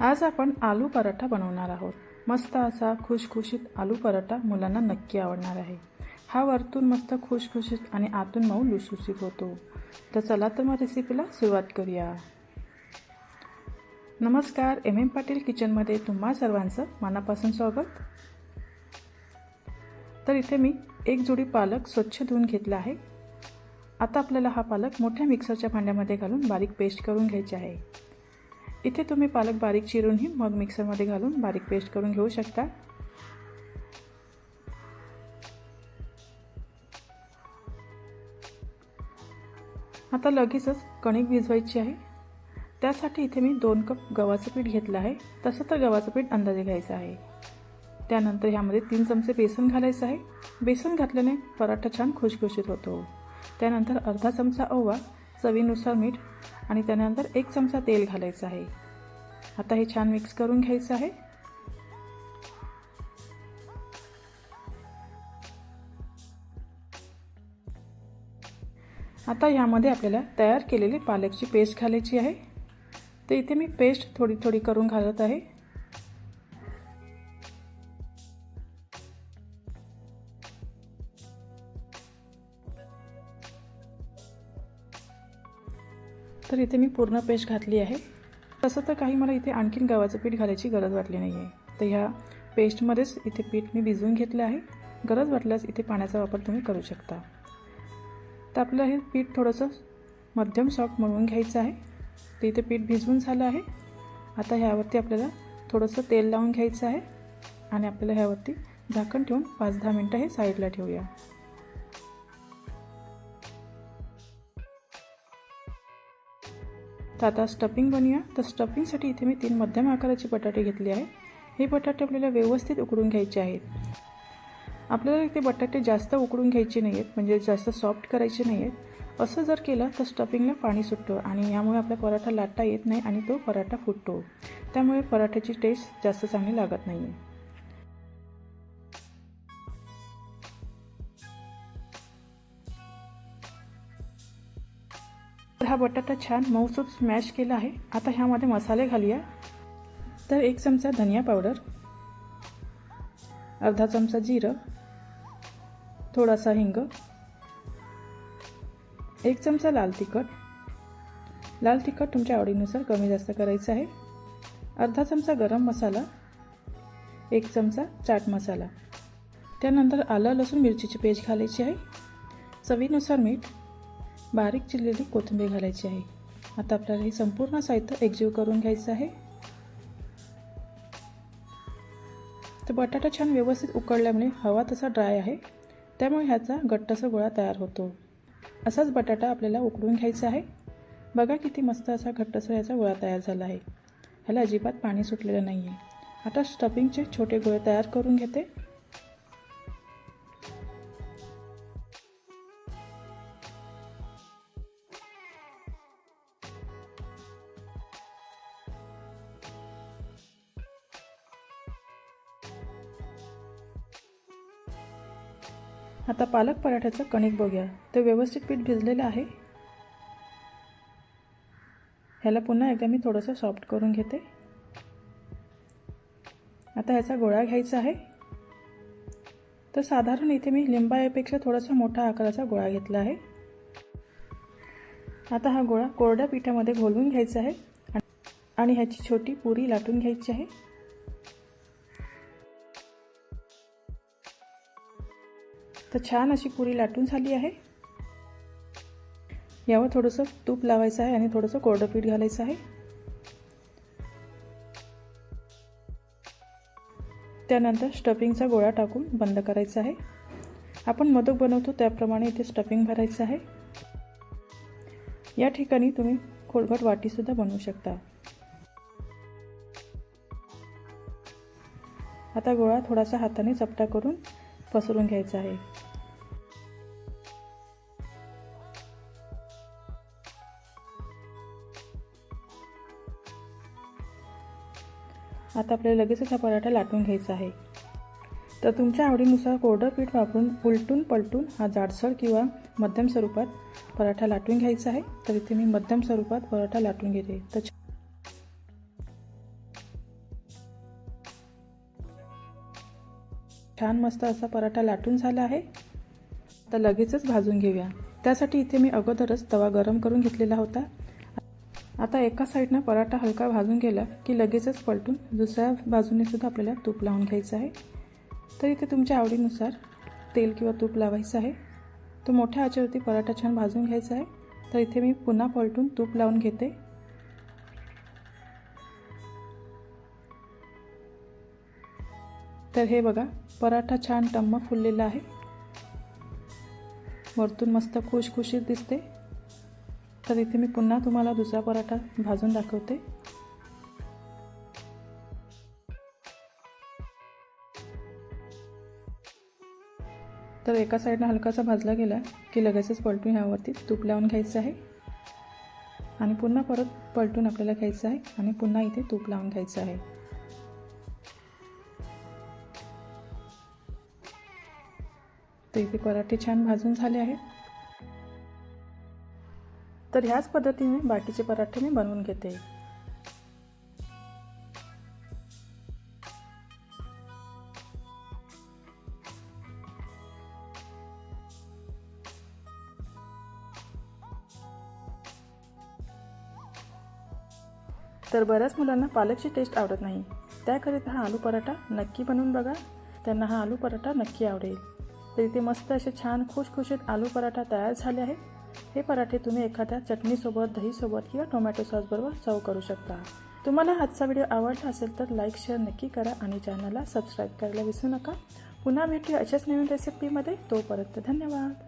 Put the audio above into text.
आज आपण आलू पराठा बनवणार आहोत. मस्त असा खुशखुशीत आलू पराठा मुलांना नक्की आवडणार आहे. हा वरतून मस्त खुशखुशीत आणि आतून मऊ लुसलुसीत होतो. तर चला तर मग रेसिपीला सुरुवात करूया. नमस्कार एम एम पाटील किचनमध्ये तुम्हा सर्वांचं मनापासून स्वागत. तर इथे मी एक जोडी पालक स्वच्छ धुवून घेतला आहे. आता आपल्याला हा पालक मोठ्या मिक्सरच्या भांड्यामध्ये घालून बारीक पेस्ट करून घ्यायची आहे. इथे तुम्ही पालक बारीक चिरूनही मग मिक्सरमध्ये घालून बारीक पेस्ट करून घेऊ शकता. आता लगेचच कणिक भिजवायची आहे. त्यासाठी इथे मी दोन कप गव्हाचं पीठ घेतलं आहे. तसं तर गव्हाचं पीठ अंदाजे घ्यायचं आहे. त्यानंतर ह्यामध्ये तीन चमचे बेसन घालायचं आहे. बेसन घातल्याने पराठा छान खुशखुशीत होतो. त्यानंतर अर्धा चमचा ओवा चवीनुसार मीठ आणि त्यानंतर एक चमचा तेल घालायचं आहे. आता हे छान मिक्स करून घ्यायचं आहे. आता ह्यामध्ये आपल्याला तयार केलेली पालकची पेस्ट घालायची आहे. तर इथे मी पेस्ट थोडी थोडी करून घालत आहे. तर इथे मी पूर्ण पेस्ट घातली आहे. तसं तर काही मला इथे आणखीन गव्हाचं पीठ घालायची गरज वाटली नाही आहे तर ह्या पेस्टमध्येच इथे पीठ मी भिजवून घेतलं आहे. गरज वाटल्यास इथे पाण्याचा वापर तुम्ही करू शकता. तर आपलं हे पीठ थोडंसं मध्यम सॉफ्ट मळून घ्यायचं आहे. तर इथे पीठ भिजवून झालं आहे. आता ह्यावरती आपल्याला थोडंसं तेल लावून घ्यायचं आहे. आणि आपल्याला ह्यावरती झाकण ठेवून पाच दहा मिनटं हे साईडला ठेवूया. तर आता स्टफिंग बनवूया. तर स्टफिंगसाठी इथे मी तीन मध्यम आकाराचे बटाटे घेतले आहे हे बटाटे आपल्याला व्यवस्थित उकडून घ्यायचे आहेत. आपल्याला इथे बटाटे जास्त उकडून घ्यायचे नाही आहेत म्हणजे जास्त सॉफ्ट करायचे नाही आहेत असं जर केलं तर स्टफिंगला पाणी सुटतं आणि यामुळे आपला पराठा लाटता येत नाही आणि तो पराठा फुटतो. त्यामुळे पराठ्याची टेस्ट जास्त चांगली लागत नाही तर हा बटाटा छान मऊसूप स्मॅश केला आहे. आता ह्यामध्ये मसाले घालूया. तर एक चमचा धनिया पावडर अर्धा चमचा जिरं थोडासा हिंग एक चमचा लाल तिखट. लाल तिखट तुमच्या आवडीनुसार कमी जास्त करायचं आहे. अर्धा चमचा गरम मसाला एक चमचा चाट मसाला. त्यानंतर आलं लसूण मिरचीची पेस्ट घालायची आहे. चवीनुसार मीठ बारीक चिरलेली कोथिंबीर घालायची आहे. आता आपल्याला हे संपूर्ण साहित्य एकजीव करून घ्यायचं आहे. तर बटाटा छान व्यवस्थित उकळल्यामुळे हवा तसा ड्राय आहे. त्यामुळे ह्याचा घट्टसा गोळा तयार होतो. असाच बटाटा आपल्याला उकडून घ्यायचा आहे. बघा किती मस्त असा घट्टसर ह्याचा गोळा तयार झाला आहे. ह्याला अजिबात पाणी सुटलेलं नाही आहे आता स्टफिंगचे छोटे गोळे तयार करून घेते. आता पालक पराठ्याचं कणिक बघूया. ते व्यवस्थित पीठ भिजलेलं आहे. ह्याला पुन्हा एकदा मी थोडंसं सॉफ्ट करून घेते. आता ह्याचा गोळा घ्यायचा आहे. तर साधारण इथे मी लिंबायापेक्षा थोडासा मोठा आकाराचा गोळा घेतला आहे. आता हा गोळा कोरड्या पिठामध्ये घोलवून घ्यायचा आहे. आणि ह्याची छोटी पुरी लाटून घ्यायची आहे. तर छान अशी पुरी लाटून झाली आहे. यावर थोडंसं तूप लावायचं आहे आणि थोडंसं कोरडं पीठ घालायचं आहे. त्यानंतर स्टफिंगचा गोळा टाकून बंद करायचा आहे. आपण मोदक बनवतो त्याप्रमाणे इथे स्टफिंग भरायचं आहे. या ठिकाणी तुम्ही खोलगट वाटीसुद्धा बनवू शकता. आता गोळा थोडासा हाताने चपटा करून पसरून घ्यायचा आहे. आता आपल्याला लगेचच हा पराठा लाटून घ्यायचा आहे. तर तुमच्या आवडीनुसार कोरडं पीठ वापरून उलटून पलटून हा जाडसर किंवा मध्यम स्वरूपात पराठा लाटून घ्यायचा आहे. तर इथे मी मध्यम स्वरूपात पराठा लाटून घेते. तर छान मस्त असा पराठा लाटून झाला आहे. तर लगेचच भाजून घेऊया. त्यासाठी इथे मी अगोदरच तवा गरम करून घेतलेला होता. आता एका साईडनं पराठा हलका भाजून गेला की लगेचच पलटून दुसऱ्या बाजूने सुद्धा आपल्याला तूप लावून घ्यायचं आहे. तर इथे तुमच्या आवडीनुसार तेल किंवा तूप लावायचं आहे. तो मोठ्या आचेवरती पराठा छान भाजून घ्यायचा आहे. तर इथे मी पुन्हा पलटून तूप लावून घेते. तर हे बघा पराठा छान टम्म फुललेला आहे. वरतून मस्त खुशखुशीत दिसते. तर इथे मी पुन्हा तुम्हाला दुसरा पराठा भाजून दाखवते. तर एका साईडला हलकासा भाजला गेला की लगेचच पलटून ह्यावरती तूप लावून घ्यायचं आहे. आणि पुन्हा परत पलटून आपल्याला घ्यायचं आहे आणि पुन्हा इथे तूप लावून घ्यायचं आहे. तर इथे पराठे छान भाजून झाले आहेत. तर ह्याच पद्धतीने बाकीचे पराठे मी बनवून घेते. तर बऱ्याच मुलांना पालकची टेस्ट आवडत नाही. त्याकरिता हा आलू पराठा नक्की बनवून बघा. त्यांना हा आलू पराठा नक्की आवडेल. तर इथे मस्त असे छान खुशखुशीत आलू पराठा तयार झाले आहेत. हे पराठे तुम्ही एखाद्या चटणीसोबत दहीसोबत किंवा टोमॅटो सॉसबरोबर सर्व करू शकता. तुम्हाला आजचा व्हिडिओ आवडला असेल तर लाईक शेअर नक्की करा आणि चॅनलला सबस्क्राईब करायला विसरू नका. पुन्हा भेटूया अशाच नवीन रेसिपीमध्ये तोपर्यंत धन्यवाद.